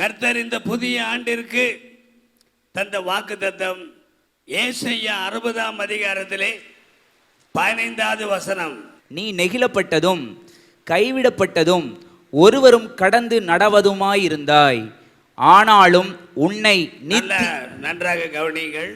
கர்த்தர் இந்த புதிய ஆண்டிற்கு தந்த வாக்கு தத்தம் ஏசையா அறுபதாம் அதிகாரத்திலே பதினைந்தாவது வசனம். நீ நெகிழப்பட்டதும் கைவிடப்பட்டதும் ஒருவரும் கடந்து நடவதுமாயிருந்தாய். ஆனாலும் உன்னை நன்றாக கவனியுங்கள்.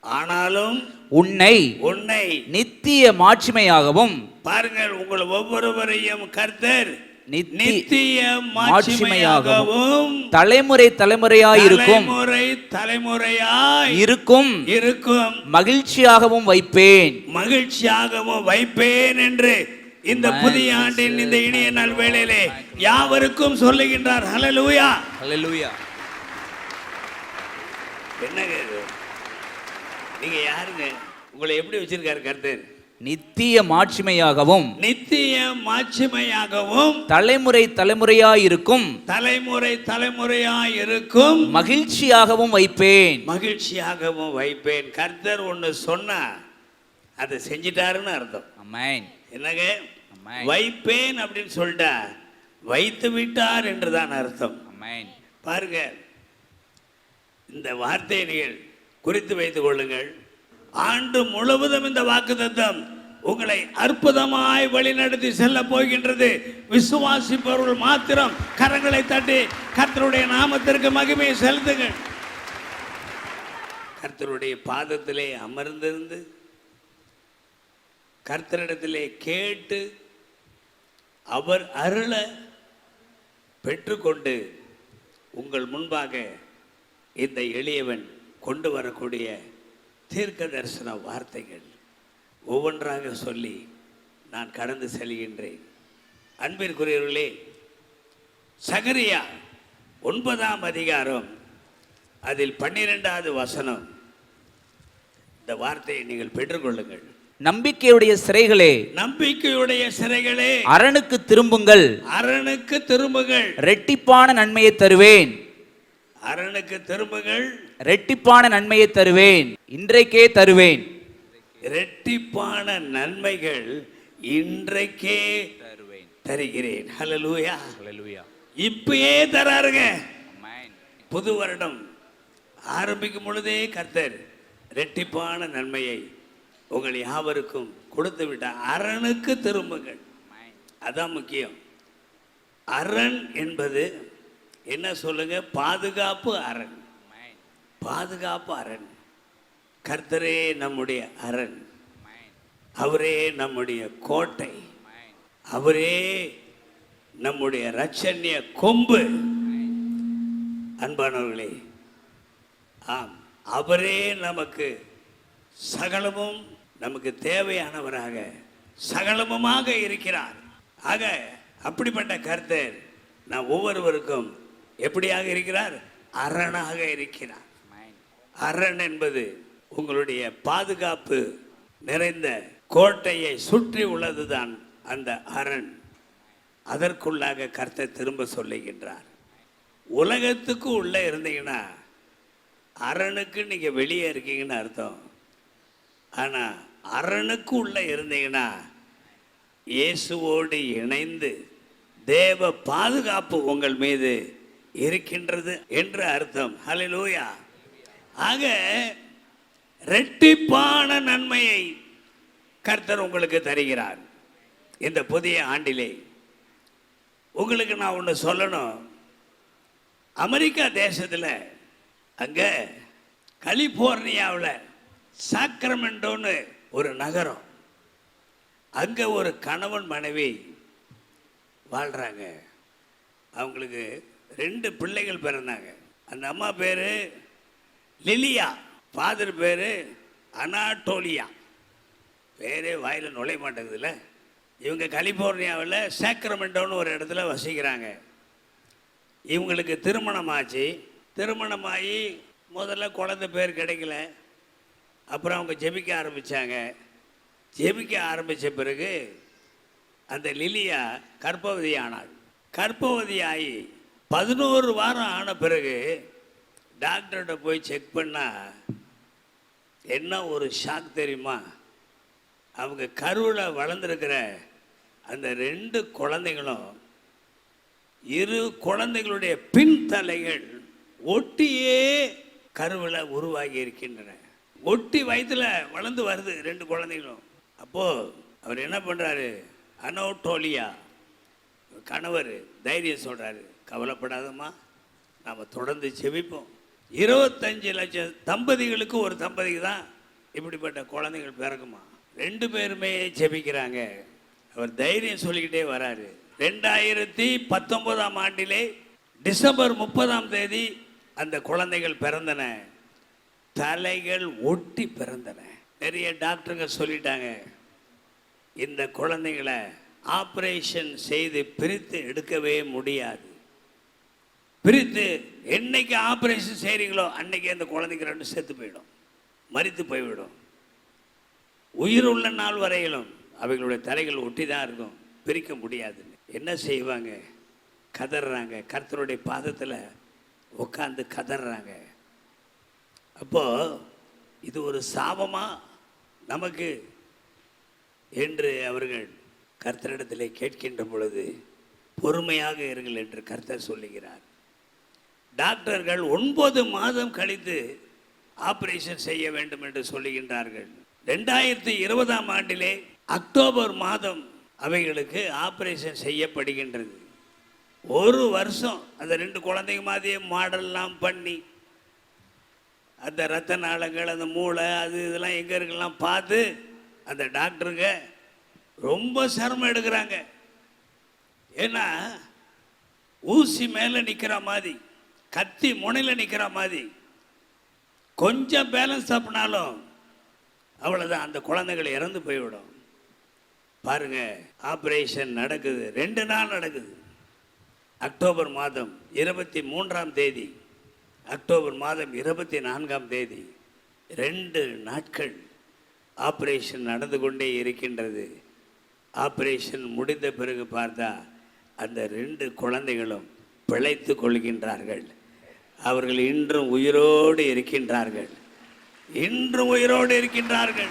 ஆனாலும் உன்னை உன்னை நித்திய மாட்சிமையாகவும் பாருங்கள் உங்கள் ஒவ்வொருவரையும் கர்த்தர் நித்திய மாட்சிமையாகவும் தலைமுறை தலைமுறையாயிருக்கும் தலைமுறை தலைமுறையாய் இருக்கும். இருக்கும். மகிழ்ச்சியாகவும் வைப்பேன். மகிழ்ச்சியாகவும் வைப்பேன் என்று இந்த புதிய ஆண்டின் இந்த இனிய நாள் வேளையிலே யாவருக்கும் சொல்லுகின்றார். ஹalleluya ஹalleluya என்னங்க நீங்க யாருங்க? உங்களை எப்படி வச்சிருக்காரு கர்த்தர்? நித்திய மாட்சிமையாகவும் நித்திய மாட்சிமையாகவும் தலைமுறை தலைமுறையாயிருக்கும். தலைமுறை தலைமுறையாய் இருக்கும் மகிழ்ச்சியாகவும் வைப்பேன். மகிழ்ச்சியாகவும் வைப்பேன். கர்த்தர் ஒன்று சொன்னா அதை செஞ்சிட்டாருன்னு அர்த்தம். அமேன் என்னங்க. வைப்பேன் அப்படின்னு சொல்லிட்டா வைத்து விட்டார் என்றுதான் அர்த்தம். அமேன் பாருங்க இந்த வார்த்தையை நீங்கள் குறித்து வைத்துக் கொள்ளுங்கள். ஆண்டு முழுவதும் இந்த வாக்குத்தத்தம் உங்களை அற்புதமாய் வழிநடத்தி செல்ல போகின்றது. விசுவாசிப்பவர்கள் மாத்திரம் கரங்களை தட்டி கர்த்தருடைய நாமத்திற்கு மகிமையை செலுத்துங்கள். கர்த்தருடைய பாதத்திலே அமர்ந்திருந்து கர்த்தரிடத்திலே கேட்டு அவர் அருள பெற்றுக்கொண்டு உங்கள் முன்பாக இந்த எளியவன் கொண்டு வரக்கூடிய தீர்க்க தரிசன வார்த்தைகள் ஒவ்வொன்றாக சொல்லி நான் கடந்து செல்கின்றேன். அன்பிற்குரியவர்களே சகரியா ஒன்பதாம் அதிகாரம் அதில் பன்னிரெண்டாவது வசனம். இந்த வார்த்தையை நீங்கள் பெற்றுக்கொள்ளுங்கள். நம்பிக்கையுடைய சிறைகளே நம்பிக்கையுடைய சிறைகளே அரணுக்கு திரும்புங்கள். அரணுக்கு திரும்புகள் ரெட்டிப்பான நன்மையை தருவேன். அரணுக்கு திரும்புகள் ரெட்டிப்பான நன்மையை தருவேன். இன்றைக்கே தருவேன். இரட்டிப்பான நன்மைகள் இன்றைக்கே தருவேன். தருகிறேன். ஹalleluya. ஹalleluya. இப்பயே தராருங்க. புது வருடம் ஆரம்பிக்கும் பொழுதே கர்த்தர் இரட்டிப்பான நன்மையை உங்கள் யாவருக்கும் கொடுத்து விட்டார் அரணுக்கு திரும்புங்கள். அதான் முக்கியம். அரண் என்பது என்ன சொல்லுங்க? பாதுகாப்பு அரண். பாதுகாப்பு அரண். கர்த்தரே நம்முடைய அரண். அவரே நம்முடைய கோட்டை. அவரே நம்முடைய ரட்சண்ய கொம்பு. அன்பானவர்களே ஆம் அவரே நமக்கு சகலமும் நமக்கு தேவையானவராக சகலமுமாக இருக்கிறார். ஆக அப்படிப்பட்ட கர்த்தர் நாம் ஒவ்வொருவருக்கும் எப்படியாக இருக்கிறார்? அரணாக இருக்கிறார். அரண் என்பது உங்களுடைய பாதுகாப்பு நிறைந்த கோட்டையை சுற்றி உள்ளதுதான் அந்த அரண். அதற்குள்ளாக கர்த்தர் திரும்ப சொல்லுகின்றார். உலகத்துக்கு உள்ளே இருந்தீங்கன்னா அரணுக்கு நீங்கள் வெளியே இருக்கீங்கன்னு அர்த்தம். ஆனால் அரணுக்கு உள்ளே இருந்தீங்கன்னா இயேசுவோடு இணைந்து தேவ பாதுகாப்பு உங்கள் மீது இருக்கின்றது என்று அர்த்தம். ஹalleluya. ஆக ரெட்டிப்பான நன்மையை கர்த்தர் உங்களுக்கு தருகிறார் இந்த புதிய ஆண்டிலே. உங்களுக்கு நான் ஒன்று சொல்லணும். அமெரிக்கா தேசத்தில் அங்கே கலிஃபோர்னியாவில் சாக்ரமெண்டோன்னு ஒரு நகரம். அங்கே ஒரு கணவன் மனைவி வாழ்கிறாங்க அவங்களுக்கு ரெண்டு பிள்ளைகள் பிறந்தாங்க. அந்த அம்மா பேர் லிலியா. ஃபாதர் பேர் அனாட்டோலியா. பேரே வாயில் நுழைய மாட்டேங்குதுல்ல. இவங்க கலிஃபோர்னியாவில் சேக்ரமெண்டோன்னு ஒரு இடத்துல வசிக்கிறாங்க. இவங்களுக்கு திருமணம் ஆச்சு திருமணமாகி முதல்ல குழந்தை பேர் கிடைக்கல. அப்புறம் அவங்க ஜெபிக்க ஆரம்பித்தாங்க ஜெபிக்க ஆரம்பித்த பிறகு அந்த லிலியா கர்ப்பவதி ஆனாள் கர்ப்பவதி ஆகி பதினோரு வாரம் ஆன பிறகு டாக்டர்கிட்ட போய் செக் பண்ணால் என்ன ஒரு ஷாக் தெரியுமா? அவங்க கருவில் வளர்ந்துருக்கிற அந்த ரெண்டு குழந்தைங்களும் இரு குழந்தைகளுடைய பின்தலைகள் ஒட்டியே கருவில் உருவாகி இருக்கின்றன. ஒட்டி வயித்துல வளர்ந்து வருது ரெண்டு குழந்தைகளும். அப்போது அவர் என்ன பண்ணுறாரு அனோட்டோலியா. கணவர் தைரியம் சொல்கிறாரு கவலைப்படாதம்மா நாம் தொடர்ந்து செவிப்போம் இருபத்தஞ்சு லட்சம் தம்பதிகளுக்கு ஒரு தம்பதிக்கு தான் இப்படிப்பட்ட குழந்தைகள் பிறக்குமா? ரெண்டு பேருமே ஜெபிக்கிறாங்க. அவர் தைரியம் சொல்லிக்கிட்டே வராரு. ரெண்டாயிரத்தி பத்தொன்பதாம் ஆண்டிலே டிசம்பர் முப்பதாம் தேதி அந்த குழந்தைகள் பிறந்தன. தலைகள் ஒட்டி பிறந்தன. நிறைய டாக்டருங்க சொல்லிட்டாங்க. இந்த குழந்தைங்களை ஆப்ரேஷன் செய்து பிரித்து எடுக்கவே முடியாது. பிரித்து என்னைக்கு ஆப்ரேஷன் செய்கிறீங்களோ அன்னைக்கு அந்த குழந்தைங்க ரெண்டு செத்து போயிடும். மறித்து போய்விடும். உயிர் உள்ள நாள் வரையிலும் அவைகளுடைய தலைகள் ஒட்டி தான் இருக்கும். பிரிக்க முடியாதுன்னு என்ன செய்வாங்க? கதறாங்க. கர்த்தருடைய பாதத்தில் உட்காந்து கதறாங்க. அப்போது இது ஒரு சாபமாக நமக்கு? என்று அவர்கள் கர்த்தரிடத்திலே கேட்கின்ற பொழுது பொறுமையாக இருங்கள் என்று கர்த்தர் சொல்லுகிறார். டாக்டர்கள் ஒன்பது மாதம் கழித்து ஆபரேஷன் செய்ய வேண்டும் என்று சொல்லுகின்றார்கள். ரெண்டாயிரத்தி இருபதாம் ஆண்டிலே அக்டோபர் மாதம் அவைகளுக்கு ஆபரேஷன் செய்யப்படுகின்றது. ஒரு வருஷம் அந்த ரெண்டு குழந்தைங்க மாதிரியே மாடல்லாம் பண்ணி அந்த ரத்த நாளங்கள் அந்த மூளை அது இதெல்லாம் எங்கே இருக்கலாம் பார்த்து அந்த டாக்டருங்க ரொம்ப சிரமம் எடுக்கிறாங்க. ஏன்னா ஊசி மேலே நிற்கிற மாதிரி கத்தி முனையில் நிற்கிற மாதிரி. கொஞ்சம் பேலன்ஸ் தப்புனாலும் அவ்வளோதான் அந்த குழந்தைகள் இறந்து போய்விடும். பாருங்க ஆப்ரேஷன் நடக்குது. ரெண்டு நாள் நடக்குது. அக்டோபர் மாதம் இருபத்தி மூன்றாம் தேதி. அக்டோபர் மாதம் இருபத்தி நான்காம் தேதி. ரெண்டு நாட்கள் ஆப்ரேஷன் நடந்து கொண்டே இருக்கின்றது. ஆப்ரேஷன் முடிந்த பிறகு பார்த்தா அந்த ரெண்டு குழந்தைகளும் பிழைத்து கொள்கின்றார்கள். அவர்கள் இன்றும் உயிரோடு இருக்கின்றார்கள். இன்றும் உயிரோடு இருக்கின்றார்கள்.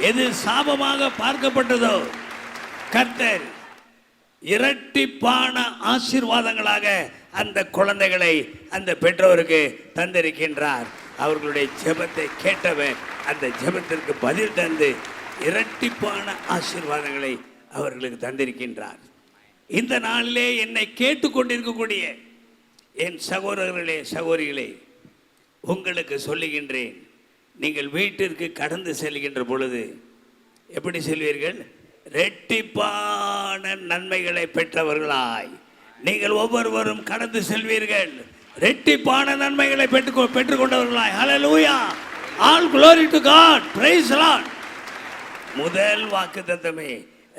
எது சாபமாக பார்க்கப்பட்டதோ கர்த்தர் இரட்டிப்பான ஆசீர்வாதங்களாக அந்த குழந்தைகளை அந்த பெற்றோருக்கு தந்திருக்கின்றார். அவர்களுடைய ஜெபத்தை கேட்டவர் அந்த ஜெபத்திற்கு பதில் தந்து இரட்டிப்பான ஆசீர்வாதங்களை அவர்களுக்கு தந்திருக்கின்றார். இந்த நாளிலே என்னை கேட்டுக்கொண்டிருக்கக்கூடிய என் சகோதரர்களே சகோதரிகளே உங்களுக்கு சொல்லுகின்றேன். நீங்கள் வீட்டிற்கு கடந்து செல்கின்ற பொழுது எப்படி செல்வீர்கள்? ரெட்டிப்பான நன்மைகளை பெற்றவர்களாய். நீங்கள் ஒவ்வொருவரும் கடந்து செல்வீர்கள். ரெட்டிப்பான நன்மைகளை பெற்று பெற்றுக்கொண்டவர்களாய் ஹalleluya all glory to God praise the lord. முதல் வாக்குத்தத்தமே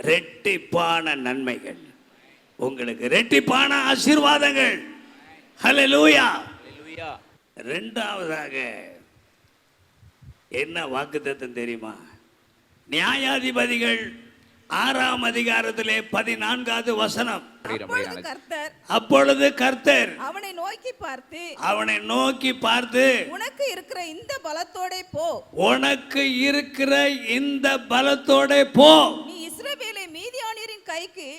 ரெட்டிப்பான நன்மைகள். உங்களுக்கு ரெட்டிப்பான ஆசீர்வாதங்கள். Hallelujah. ரெண்டாவதாக என்ன வாக்குத்தத்தம் தெரியுமா நியாயாதிபதிகள் ஆறாம் அதிகாரத்திலே பதினான்காவது வசனம். கர்த்தர் அப்பொழுது கர்த்தர் அவனை நோக்கி பார்த்து அவனை நோக்கி பார்த்து உனக்கு இருக்கிற இந்த பலத்தோடே போ உனக்கு இருக்கிற இந்த பலத்தோட போ நீ இஸ்ரவேலை மீதியானியரின் கைக்கு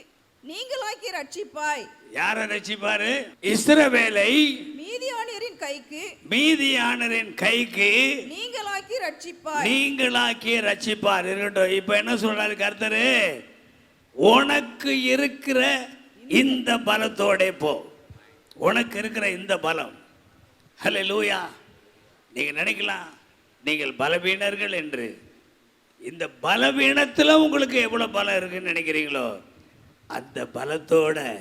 நீங்களாக்கி ரட்சிப்பாய். யாரை ரசிப்பாரு இஸ்ரவேலை மீதியானியரின் கைக்கு. மீதியானரின் கைக்கு நீங்களாக்கி ரட்சிப்பாய். நீங்களாக்கி ரட்சிப்பார். இருக்கட்டும் இப்ப என்ன சொல்றாரு கர்த்தரு? உனக்கு இருக்கிற இந்த பலத்தோட போ. உனக்கு இருக்கிற இந்த பலம். ஹலே லூயா நீங்க நினைக்கலாம் நீங்கள் பலவீனர்கள் என்று. இந்த பலவீனத்துல உங்களுக்கு எவ்வளவு பலம் இருக்குன்னு நினைக்கிறீங்களோ? அந்த பலத்தோட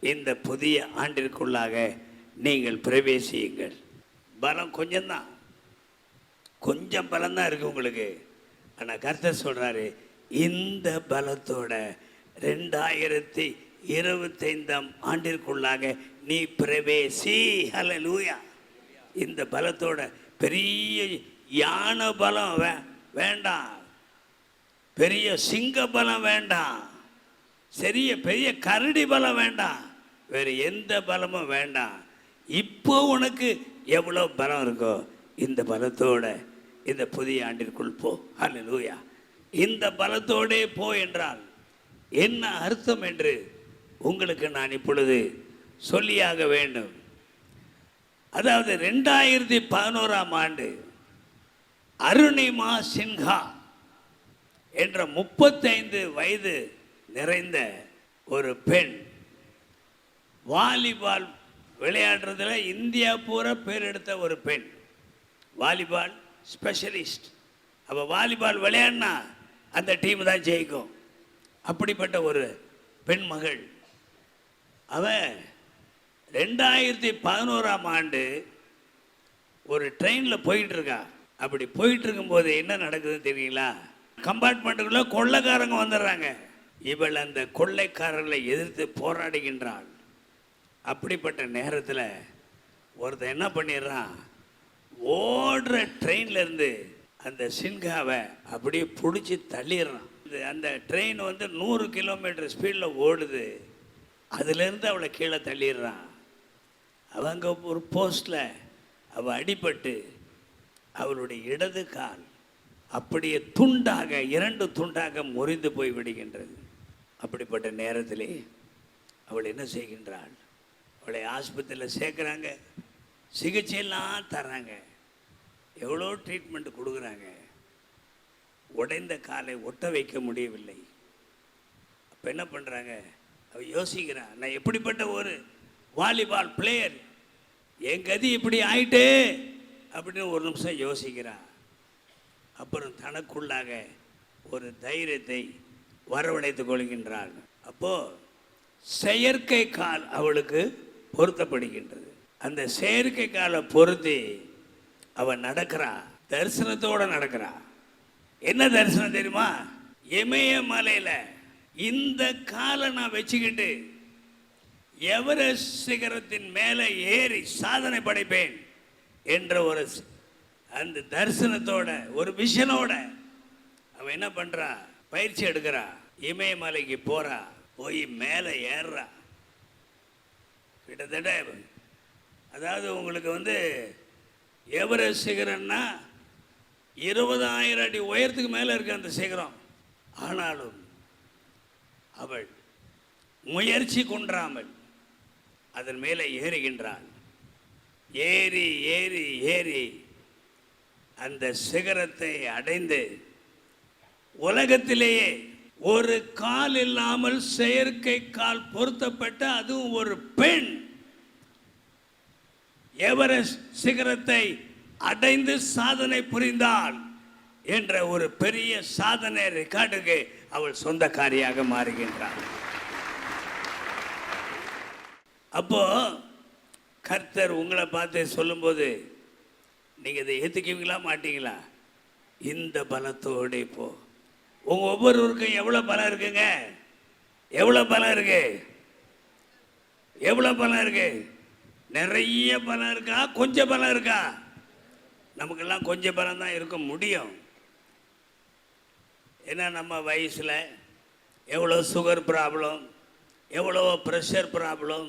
இந்த புதிய ஆண்டிற்குள்ளாக நீங்கள் பிரவேசியுங்கள். பலம் கொஞ்சம்தான். கொஞ்சம் பலம்தான் இருக்கு உங்களுக்கு. ஆனால் கர்த்தர் சொல்கிறாரு இந்த பலத்தோட ரெண்டாயிரத்தி இருபத்தைந்தாம் ஆண்டிற்குள்ளாக நீ பிரவேசி. லூயா இந்த பலத்தோட பெரிய யானை பலம் வே வேண்டாம். பெரிய சிங்க பலம் வேண்டாம். சரிய பெரிய கரடி பலம் வேண்டாம் வேறு எந்த பலமும் வேண்டாம் இப்போ உனக்கு எவ்வளோ பலம் இருக்கோ இந்த பலத்தோட இந்த புதிய ஆண்டிற்குள் போ. ஹalleluya இந்த பலத்தோடே போ என்றால் என்ன அர்த்தம் என்று உங்களுக்கு நான் இப்பொழுது சொல்லியாக வேண்டும். அதாவது ரெண்டாயிரத்தி பதினோராம் ஆண்டு அருணிமா சின்ஹா என்ற முப்பத்தைந்து வயது நிறைந்த ஒரு பெண். வாலிபால் விளையாடுறதுல இந்தியா பூரா பேர் எடுத்த ஒரு பெண். வாலிபால் ஸ்பெஷலிஸ்ட் அப்போ வாலிபால் விளையாடினா அந்த டீம் தான் ஜெயிக்கும். அப்படிப்பட்ட ஒரு பெண் மகள். அவ ரெண்டாயிரத்தி பதினோராம் ஆண்டு ஒரு ட்ரெயினில் போயிட்டுருக்கா அப்படி போயிட்டு இருக்கும்போது என்ன நடக்குதுன்னு தெரியுங்களா? கம்பார்ட்மெண்ட்டுக்குள்ளே கொள்ளக்காரங்க வந்துடுறாங்க. இவள் அந்த கொள்ளைக்காரர்களை எதிர்த்து போராடுகின்றாள். அப்படிப்பட்ட நேரத்தில் ஒருத்தன் என்ன பண்ணிடுறான்? ஓடுற ட்ரெயின்லேருந்து அந்த சின்காவை அப்படியே பிடிச்சி தள்ளிடுறான். அந்த ட்ரெயின் வந்து நூறு கிலோமீட்டர் ஸ்பீடில் ஓடுது. அதுலேருந்து அவளை கீழே தள்ளிடுறான். அவங்க ஒரு போஸ்டில் அவள் அடிபட்டு அவளுடைய இடது கால் அப்படியே துண்டாக இரண்டு துண்டாக முறிந்து போய் விடுகின்றது. அப்படிப்பட்ட நேரத்திலே அவள் என்ன செய்கின்றாள்? அவளை ஆஸ்பத்திரியில் சேர்க்குறாங்க. சிகிச்சையெல்லாம் தர்றாங்க. எவ்வளோ ட்ரீட்மெண்ட் கொடுக்குறாங்க. உடைந்த காலை ஒட்ட வைக்க முடியவில்லை. அப்போ என்ன பண்ணுறாங்க அவ யோசிக்கிறான் நான் எப்படிப்பட்ட ஒரு வாலிபால் பிளேயர் என் கதி இப்படி ஆயிட்டே? அப்படின்னு ஒரு நிமிஷம் யோசிக்கிறான் அப்புறம் தனக்குள்ளாக ஒரு தைரியத்தை வரவழைத்துக் கொள்கின்றாள். அப்போ செயற்கை கால் அவளுக்கு பொருத்தப்படுகின்றது. அந்த செயற்கை காலை பொருத்தி அவன் நடக்கிறா தரிசனத்தோட நடக்கிறா. என்ன தரிசனம் தெரியுமா? இமயமலையில் இந்த காலை நான் வச்சுக்கிட்டு எவரெஸ்ட் சிகரத்தின் மேலே ஏறி சாதனை படைப்பேன் என்ற ஒரு அந்த தரிசனத்தோட ஒரு விஷனோட அவன் என்ன பண்றா? பயிற்சி எடுக்கிறா. இமயமலைக்கு போகிறா போய் மேலே ஏறுறா. கிட்டத்தட்ட அதாவது உங்களுக்கு வந்து எவரெஸ்ட் சிகரம்னா இருபதாயிரம் அடி உயரத்துக்கு மேலே இருக்க அந்த சிகரம். ஆனாலும் அவள் முயற்சி குன்றாமல் அதன் மேலே ஏறுகின்றாள். ஏறி ஏறி ஏறி அந்த சிகரத்தை அடைந்து உலகத்திலேயே ஒரு கால் இல்லாமல் செயற்கை கால் பொருத்தப்பட்ட அதுவும் ஒரு பெண். எவரெஸ்ட் சிகரத்தை அடைந்து சாதனை புரிந்தாள் என்ற ஒரு பெரிய சாதனை ரெக்கார்டுக்கு அவள் சொந்தக்காரியாக மாறுகின்றாள். அப்போ கர்த்தர் உங்களை பார்த்து சொல்லும்போது நீங்கள் இதை ஏற்றுக்குவீங்களா மாட்டீங்களா? இந்த பலத்தோடு இப்போ உங்க ஒவ்வொருவருக்கும் எவ்வளோ பலம் இருக்குங்க? எவ்வளோ பலம் இருக்கு? எவ்வளோ பலம் இருக்கு? நிறைய பலம் இருக்கா? கொஞ்சம் பலம் இருக்கா? நமக்கெல்லாம் கொஞ்சம் பலம் தான் இருக்க முடியும். ஏன்னா நம்ம வயசில் எவ்வளோ சுகர் ப்ராப்ளம் எவ்வளோ ப்ரெஷர் ப்ராப்ளம்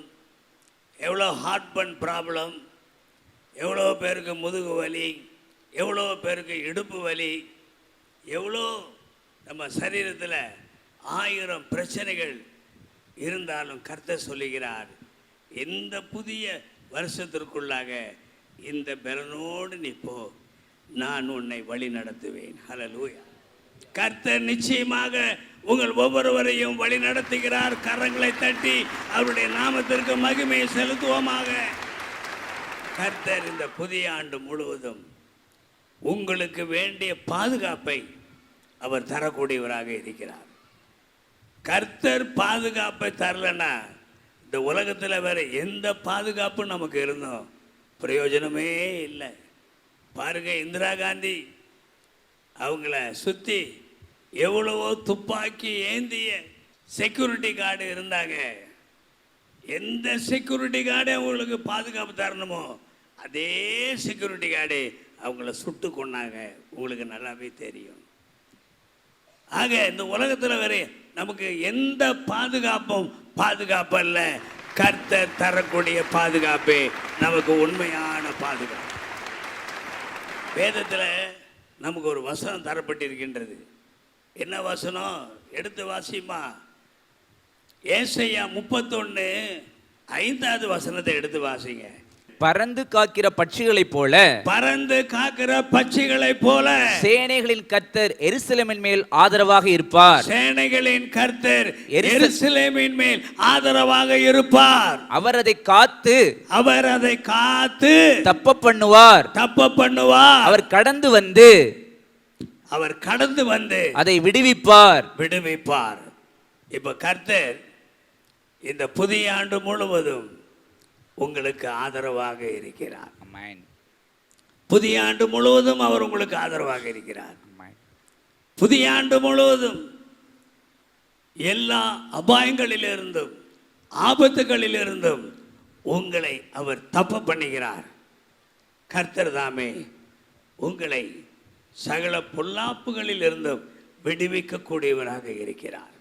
எவ்வளோ ஹார்ட் பன் ப்ராப்ளம் எவ்வளோ பேருக்கு முதுகு வலி எவ்வளோ பேருக்கு இடுப்பு வலி எவ்வளோ நம்ம சரீரத்தில் ஆயிரம் பிரச்சனைகள் இருந்தாலும் கர்த்தர் சொல்லுகிறார் இந்த புதிய வருஷத்திற்குள்ளாக இந்த பலனோடு நீ போ நான் உன்னை வழி நடத்துவேன். ஹலலூயா கர்த்தர் நிச்சயமாக உங்கள் ஒவ்வொருவரையும் வழி நடத்துகிறார். கரங்களை தட்டி அவருடைய நாமத்திற்கு மகிமையை செலுத்துவோமாக. கர்த்தர் இந்த புதிய ஆண்டு முழுவதும் உங்களுக்கு வேண்டிய பாதுகாப்பை அவர் தரக்கூடியவராக இருக்கிறார். கர்த்தர் பாதுகாப்பை தரலன்னா இந்த உலகத்தில் வேற எந்த பாதுகாப்பும் நமக்கு இருந்தோம் பிரயோஜனமே இல்லை. பாருங்க இந்திரா காந்தி அவங்கள சுற்றி எவ்வளவோ துப்பாக்கி ஏந்திய செக்யூரிட்டி கார்டு இருந்தாங்க. எந்த செக்யூரிட்டி கார்டு அவங்களுக்கு பாதுகாப்பு தரணுமோ அதே செக்யூரிட்டி கார்டு அவங்கள சுட்டு கொண்டாங்க உங்களுக்கு நல்லாவே தெரியும். ஆக இந்த உலகத்தில் வரை நமக்கு எந்த பாதுகாப்பும் பாதுகாப்பு அல்ல. கர்த்த தரக்கூடிய பாதுகாப்பே நமக்கு உண்மையான பாதுகாப்பு. வேதத்தில் நமக்கு ஒரு வசனம் தரப்பட்டிருக்கின்றது. என்ன வசனம்? எடுத்து வாசிமா ஏசையா முப்பத்தொன்று ஐந்தாவது வசனத்தை எடுத்து வாசிங்க. பறந்து காக்கிற பட்சிகளைப் போல பறந்து காக்கிற பட்சிகளைப் போல சேனைகளின் கர்த்தர் எருசலேமின் மேல் ஆதரவாக இருப்பார். சேனைகளின் கர்த்தர் எருச- எருசலேமின் மேல் ஆதரவாக இருப்பார். அவர் அதை காத்து அவர் அதை காத்து தப்ப பண்ணுவார். தப்ப பண்ணுவார். அவர் கடந்து வந்து அவர் கடந்து வந்து அதை விடுவிப்பார். விடுவிப்பார். இப்ப கர்த்தர் இந்த புதிய ஆண்டு முழுவதும் உங்களுக்கு ஆதரவாக இருக்கிறார். புதிய ஆண்டு முழுவதும் அவர் உங்களுக்கு ஆதரவாக இருக்கிறார். புதிய ஆண்டு முழுவதும் எல்லா அபாயங்களிலிருந்தும் ஆபத்துகளிலிருந்தும் உங்களை அவர் தப்ப பண்ணுகிறார். கர்த்தர் தாமே உங்களை சகல பொல்லாப்புகளில் இருந்தும் விடுவிக்கக்கூடியவராக இருக்கிறார்.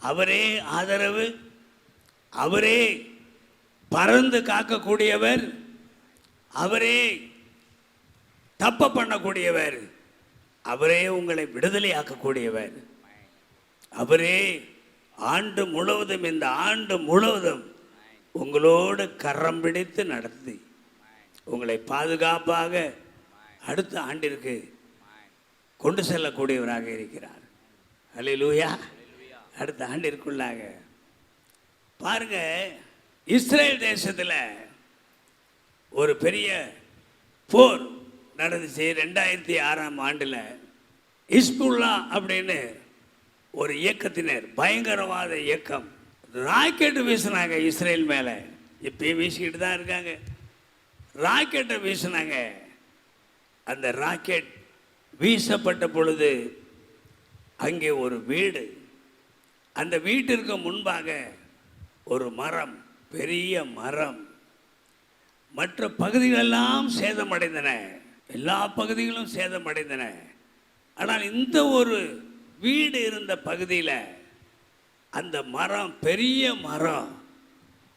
அவரே ஆதரவு அவரே பறந்து காக்கக்கூடியவர் அவரே தப்ப பண்ணக்கூடியவர் அவரே உங்களை விடுதலையாக்கக்கூடியவர். அவரே ஆண்டு முழுவதும் இந்த ஆண்டு முழுவதும் உங்களோடு கரம் பிடித்து நடத்தி உங்களை பாதுகாப்பாக அடுத்த ஆண்டிற்கு கொண்டு செல்லக்கூடியவராக இருக்கிறார். அல்லேலூயா அடுத்த ஆண்டிற்குள்ளாக. பாருங்க இஸ்ரேல் தேசத்தில் ஒரு பெரிய போர் நடந்துச்சு ரெண்டாயிரத்தி ஆறாம் ஆண்டில். இஸ்புல்லா அப்படின்னு ஒரு இயக்கத்தினர் பயங்கரவாத இயக்கம். ராக்கெட்டு வீசினாங்க இஸ்ரேல் மேலே. இப்பயும் வீசிக்கிட்டு தான் இருக்காங்க. ராக்கெட்டை வீசினாங்க. அந்த ராக்கெட் வீசப்பட்ட பொழுது அங்கே ஒரு வீடு. அந்த வீட்டிற்கு முன்பாக ஒரு மரம். பெரிய மரம். மற்ற பகுதிகளெல்லாம் சேதமடைந்தன. எல்லா பகுதிகளும் சேதமடைந்தன. ஆனால் இந்த ஒரு வீடு இருந்த பகுதியில் அந்த மரம் பெரிய மரம்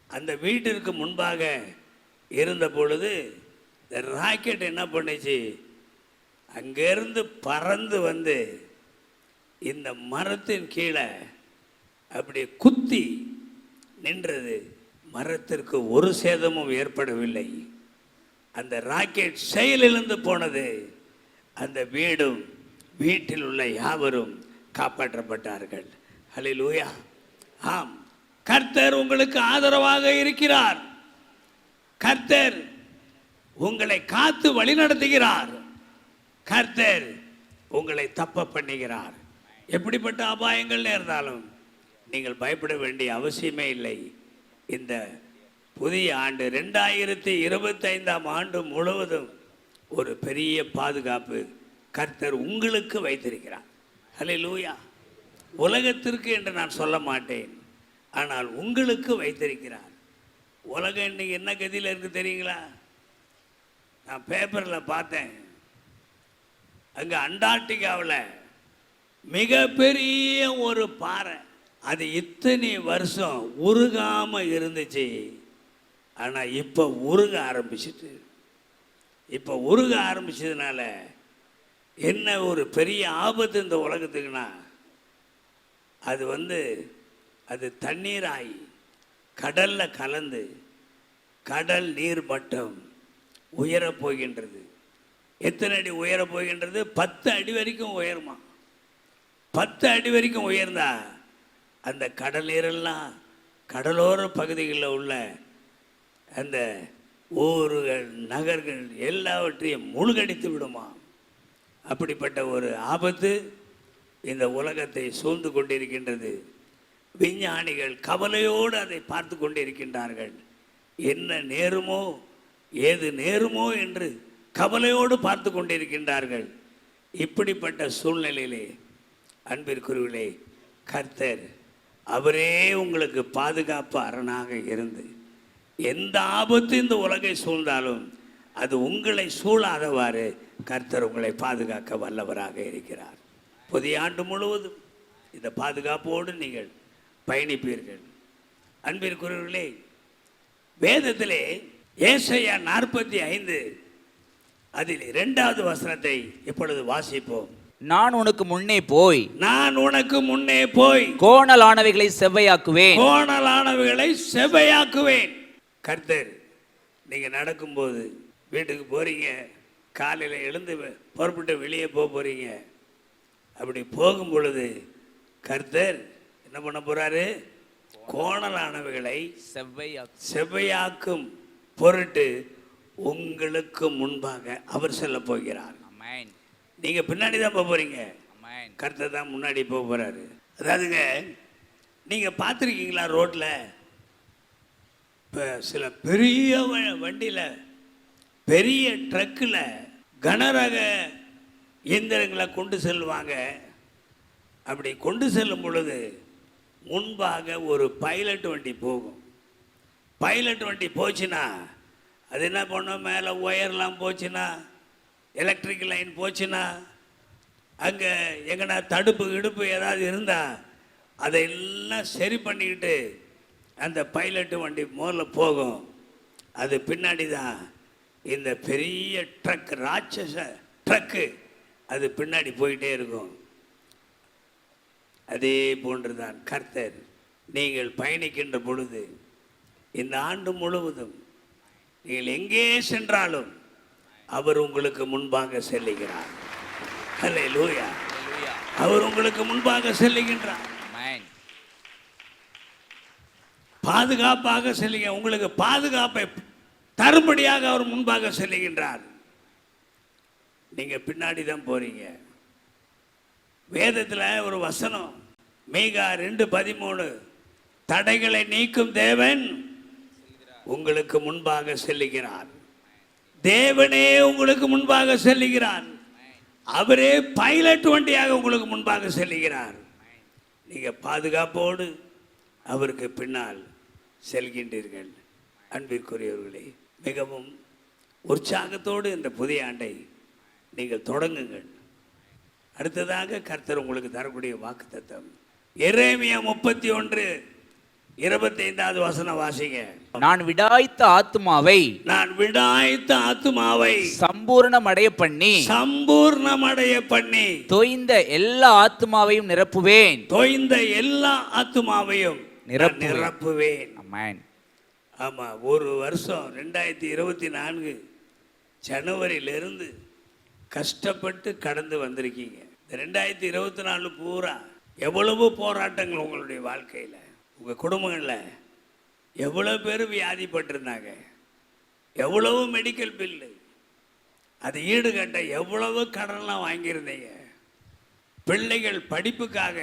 அந்த வீட்டிற்கு முன்பாக இருந்த பொழுது இந்த ராக்கெட் என்ன பண்ணுச்சு? அங்கேருந்து பறந்து வந்து இந்த மரத்தின் கீழே அப்படி குத்தி நின்றது. மரத்திற்கு ஒரு சேதமும் ஏற்படவில்லை. அந்த ராக்கெட் செயலிழந்து போனது. அந்த வீடும் வீட்டில் உள்ள யாவரும் காப்பாற்றப்பட்டார்கள். ஹalleluya. ஆம். கர்த்தர் உங்களுக்கு ஆதரவாக இருக்கிறார். கர்த்தர் உங்களை காத்து வழிநடத்துகிறார் கர்த்தர் உங்களை தப்ப பண்ணுகிறார். எப்படிப்பட்ட அபாயங்கள் நேர்ந்தாலும் நீங்கள் பயப்பட வேண்டிய அவசியமே இல்லை. இந்த புதிய ஆண்டு ரெண்டாயிரத்தி இருபத்தைந்தாம் ஆண்டு முழுவதும் ஒரு பெரிய பாதுகாப்பு கர்த்தர் உங்களுக்கு வைத்திருக்கிறார். ஹலே லூயா உலகத்திற்கு என்று நான் சொல்ல மாட்டேன். ஆனால் உங்களுக்கு வைத்திருக்கிறார். உலகம் இன்னைக்கு என்ன கதியில் இருக்கு தெரியுங்களா? நான் பேப்பரில் பார்த்தேன். அங்கே அண்டார்டிகாவில் மிகப்பெரிய ஒரு பாறை. அது இத்தனை வருஷம் உருகாமல் இருந்துச்சு. ஆனால் இப்போ உருக ஆரம்பிச்சிட்டு. இப்போ உருக ஆரம்பிச்சதுனால என்ன ஒரு பெரிய ஆபத்து இந்த உலகத்துக்குன்னா அது வந்து அது தண்ணீராகி கடலில் கலந்து கடல் நீர் மட்டம் உயரப் போகின்றது. எத்தனை அடி உயரப் போகின்றது? பத்து அடி வரைக்கும் உயருமா? பத்து அடி வரைக்கும் உயர்ந்தா அந்த கடல் நீரெல்லாம் கடலோர பகுதிகளில் உள்ள அந்த ஊர்கள் நகர்கள் எல்லாவற்றையும் முழுகடித்து விடுமா? அப்படிப்பட்ட ஒரு ஆபத்து இந்த உலகத்தை சூழ்ந்து கொண்டிருக்கின்றது. விஞ்ஞானிகள் கவலையோடு அதை பார்த்து கொண்டிருக்கின்றார்கள். என்ன நேருமோ ஏது நேருமோ என்று கவலையோடு பார்த்து கொண்டிருக்கின்றார்கள். இப்படிப்பட்ட சூழ்நிலையிலே அன்பிற்குருவிலே கர்த்தர் அவரே உங்களுக்கு பாதுகாப்பு அரணாக இருந்து எந்த ஆபத்து இந்த உலகை சூழ்ந்தாலும் அது உங்களை சூழாதவாறு கர்த்தர் உங்களை பாதுகாக்க வல்லவராக இருக்கிறார். புதிய ஆண்டு முழுவதும் இந்த பாதுகாப்போடு நீங்கள் பயணிப்பீர்கள். அன்பிற்குரியவர்களே வேதத்திலே ஏசையா நாற்பத்தி ஐந்து அதில் இரண்டாவது வசனத்தை இப்பொழுது வாசிப்போம். நான் உனக்கு முன்னே போய் நான் உனக்கு முன்னே போய் கோணலானவைகளை செவ்வையாக்குவேன். கோணலானவைகளை செவையாக்குவேன் கர்த்தர் நீங்க நடக்கும்போது வீட்டுக்கு போறீங்க. காலையில் எழுந்து புறப்பட்டு வெளியே போக போறீங்க. அப்படி போகும் பொழுது கர்த்தர் என்ன பண்ண போறாரு? கோணலானவைகளை செவ்வையாக்கு செவையாக்கும் பொருட்டு உங்களுக்கு முன்பாக அவர் செல்ல போகிறார். அமேன் நீங்க பின்னாடி தான் போக போறீங்க. அமேன் கர்த்தர் தான் முன்னாடி போக போறாரு. அதாவதுங்க நீங்க பார்த்துருக்கீங்களா ரோட்ல? இப்போ சில பெரிய வண்டியில பெரிய ட்ரக்கில் கனரக இயந்திரங்களை கொண்டு செல்வாங்க அப்படி கொண்டு செல்லும் பொழுது முன்பாக ஒரு பைலட் வண்டி போகும். பைலட் வண்டி போச்சுன்னா அது என்ன பண்ணும்? மேலே ஒயர்லாம் போச்சுன்னா எலக்ட்ரிக் லைன் போச்சுன்னா அங்கே எங்கன்னா தடுப்பு இடுப்பு ஏதாவது இருந்தால் அதையெல்லாம் சரி பண்ணிக்கிட்டு அந்த பைலட்டு வண்டி முதல்ல போகும். அது பின்னாடி தான் இந்த பெரிய ட்ரக் ராட்சச ட்ரக்கு அது பின்னாடி போயிட்டே இருக்கும். அதே போன்றுதான் கர்த்தர் நீங்கள் பயணிக்கின்ற பொழுது இந்த ஆண்டு முழுவதும் நீங்கள் எங்கே சென்றாலும் அவர் உங்களுக்கு முன்பாக செல்லுகிறார். ஹalleluya அவர் உங்களுக்கு முன்பாக செல்லுகின்றார். பாதுகாப்பாக செல்லுங்க உங்களுக்கு பாதுகாப்பை தரும்படியாக அவர் முன்பாக செல்லுகின்றார். நீங்க பின்னாடி தான் போறீங்க. வேதத்தில் ஒரு வசனம் மீகா ரெண்டு பதிமூணு தடைகளை நீக்கும் தேவன் உங்களுக்கு முன்பாக செல்லுகிறார். தேவனே உங்களுக்கு முன்பாக செல்லுகிறார். அவரே பைலட் வண்டியாக உங்களுக்கு முன்பாக செல்லுகிறார். நீங்க பாதுகாப்போடு அவருக்கு பின்னால் செல்கின்றீர்கள். அன்பிற்குரியவர்களே மிகவும் உற்சாகத்தோடு இந்த புதிய ஆண்டை நீங்கள் தொடங்குங்கள். அடுத்ததாக கர்த்தர் உங்களுக்கு தரக்கூடிய வாக்கு தத்தம் எரேமியா முப்பத்தி ஒன்று இருபத்தைந்தாவது வசனம் வாசிங்க. நான் விடாய்த்த ஆத்துமாவை நான் விடாய்த்த ஆத்துமாவை சம்பூரணம் அடைய பண்ணி சம்பூர்ணமடைய பண்ணி தொய்ந்த எல்லா ஆத்துமாவையும் நிரப்புவேன். தொய்ந்த எல்லா ஆத்துமாவையும் நான் நிரப்புவேன். நிரப்புவேன். அமேன் ஆமா ஒரு வருஷம் ரெண்டாயிரத்தி இருபத்தி நான்கு ஜனவரியிலிருந்து கஷ்டப்பட்டு கடந்து வந்திருக்கீங்க. ரெண்டாயிரத்தி இருபத்தி நாலு பூரா எவ்வளவு போராட்டங்கள் உங்களுடைய வாழ்க்கையில். உங்கள் குடும்பங்களில் எவ்வளோ பேர் வியாதிப்பட்டிருந்தாங்க? எவ்வளவு மெடிக்கல் பில்லு அது ஈடுகட்ட எவ்வளவு கடன்லாம் வாங்கியிருந்தீங்க? பிள்ளைகள் படிப்புக்காக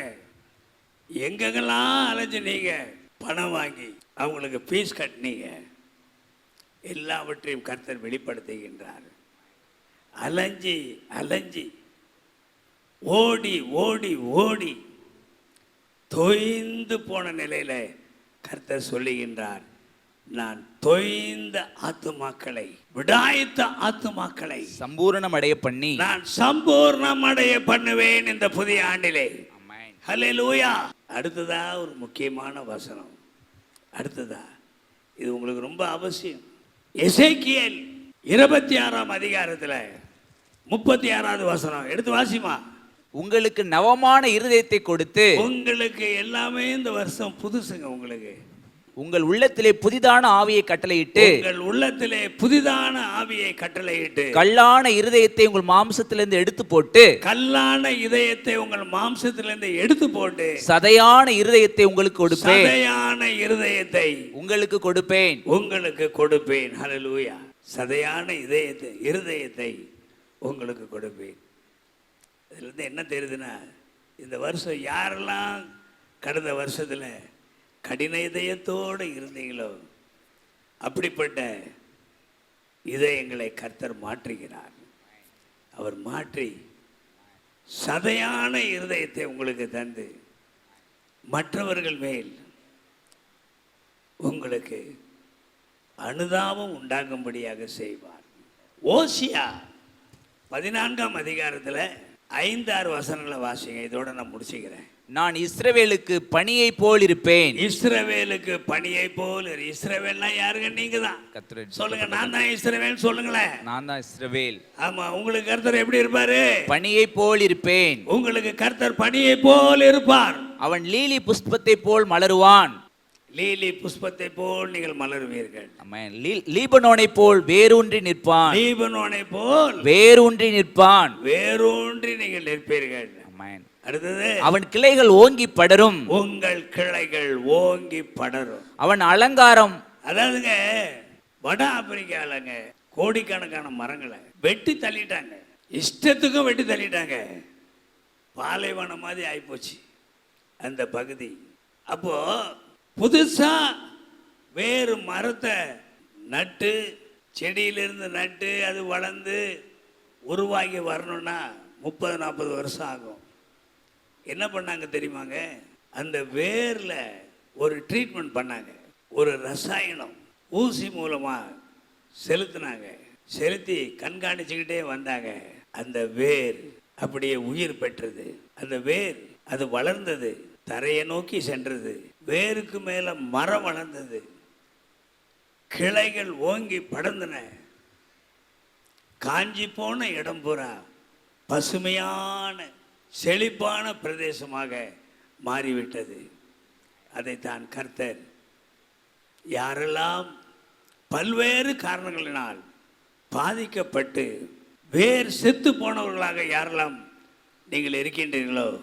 எங்கெங்கெல்லாம் அலைஞ்சு நீங்கள் பணம் வாங்கி அவங்களுக்கு ஃபீஸ் கட்டினீங்க? எல்லாவற்றையும் கர்த்தர் வெளிப்படுத்துகின்றார். அலைஞ்சி அலைஞ்சி ஓடி ஓடி ஓடி தொய்ந்து போன நிலையில கர்த்தர் சொல்லுகின்றார் நான் தொய்ந்த ஆத்துமாக்களை விடாய்த்த ஆத்துமாக்களை சம்பூரணம் அடைய பண்ணி நான் சம்பூர்ணம் அடைய பண்ணுவேன் இந்த புதிய ஆண்டிலே. அமேன் ஹalleluya அடுத்ததா ஒரு முக்கியமான வசனம். அடுத்ததா இது உங்களுக்கு ரொம்ப அவசியம். எசேக்கியேல் இருபத்தி ஆறாம் அதிகாரத்தில் முப்பத்தி ஆறாவது வசனம். எடுத்து வாசிமா உங்களுக்கு நவமான இருதயத்தை கொடுத்து உங்களுக்கு எல்லாமே இந்த வருஷம் புதுசுங்க உங்களுக்கு. உங்கள் உள்ளத்திலே புதிதான ஆவியை கட்டளையிட்டு உங்கள் உள்ளத்திலே புதிதான ஆவியை கட்டளையிட்டு கல்லான இருதயத்தை உங்கள் மாம்சத்திலிருந்து எடுத்து போட்டு கல்லான இதயத்தை உங்கள் மாம்சத்திலிருந்து எடுத்து போட்டு சதையான இருதயத்தை உங்களுக்கு கொடுப்பேன். சதையான இருதயத்தை உங்களுக்கு கொடுப்பேன். உங்களுக்கு கொடுப்பேன். ஹalleluya சதையான இதயத்தை இருதயத்தை உங்களுக்கு கொடுப்பேன். இதுலேருந்து என்ன தெரியுதுன்னா இந்த வருஷம் யாரெல்லாம் கடந்த வருஷத்தில் கடின இதயத்தோடு இருந்தீங்களோ அப்படிப்பட்ட இதயங்களை கர்த்தர் மாற்றுகிறார். அவர் மாற்றி சதையான இருதயத்தை உங்களுக்கு தந்து மற்றவர்கள் மேல் உங்களுக்கு அனுதாபம் உண்டாகும்படியாக செய்வார். ஓசியா பதினான்காம் அதிகாரத்தில் ஐந்தாறு வசனங்களை வாசிங்க இதோட நான் முடிச்சுக்கிறேன். நான் இஸ்ரவேலுக்கு பணியை போல் இருப்பேன். இஸ்ரவேலுக்கு பணியை போல். இஸ்ரவேல்னா யாருங்க? நீங்க தான் சொல்லுங்க நான் தான் இஸ்ரவேல் சொல்லுங்களேன். நான் தான் இஸ்ரவேல். ஆமா உங்களுக்கு கர்த்தர் எப்படி இருப்பாரு? பணியை போல் இருப்பேன். உங்களுக்கு கர்த்தர் பணியை போல் இருப்பார். அவன் லீலி புஷ்பத்தை போல் மலருவான். லீலி புஷ்பத்தை போல் நீங்கள் மலருவீர்கள். லீபனோனை போல் வேரூன்றி நிற்பான். லீபனோனை போல் வேரூன்றி நிற்பான். வேரூன்றி நீங்கள் நிற்பீர்கள். அடுத்தது அவன் கிளைகள் ஓங்கி படரும். உங்கள் கிளைகள் ஓங்கி படரும். அவன் அலங்காரம். அதாவதுங்க வட ஆப்பிரிக்காலங்க கோடிக்கணக்கான மரங்களை வெட்டி தள்ளிட்டாங்க. இஷ்டத்துக்கும் வெட்டி தள்ளிட்டாங்க. பாலைவனம் மாதிரி ஆயிப்போச்சு. அந்த பகுதி. அப்போ புதுசாக வேறு மரத்தை நட்டு செடியிலிருந்து நட்டு அது வளர்ந்து உருவாகி வரணும்னா முப்பது நாற்பது வருஷம் ஆகும். என்ன பண்ணாங்க தெரியுமாங்க? அந்த வேரில் ஒரு ட்ரீட்மெண்ட் பண்ணாங்க. ஒரு ரசாயனம் ஊசி மூலமாக செலுத்தினாங்க. செலுத்தி கண்காணிச்சுக்கிட்டே வந்தாங்க. அந்த வேர் அப்படியே உயிர் பெற்றது. அந்த வேர் அது வளர்ந்தது. தரையை நோக்கி சென்றது. வேருக்கு மேலே மரம் வளர்ந்தது. கிளைகள் ஓங்கி படர்ந்தன. காஞ்சி போன இடம் பூரா பசுமையான செழிப்பான பிரதேசமாக மாறிவிட்டது. அதைத்தான் கர்த்தர் யாரெல்லாம் பல்வேறு காரணங்களினால் பாதிக்கப்பட்டு வேர் செத்து போனவர்களாக யாரெல்லாம் நீங்கள் இருக்கின்றீர்களோ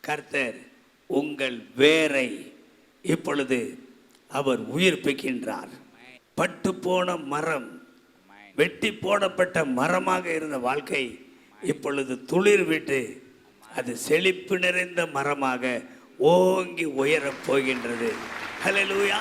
கர்த்தர் உங்கள் வேரை இப்பொழுது அவர் உயிர்ப்பிக்கின்றார் பட்டு போன மரம் வெட்டி போடப்பட்ட மரமாக இருந்த வாழ்க்கை இப்பொழுது துளிர் விட்டு அது செழிப்பு நிறைந்த மரமாக ஓங்கி உயரப் போகின்றது. ஹalleluya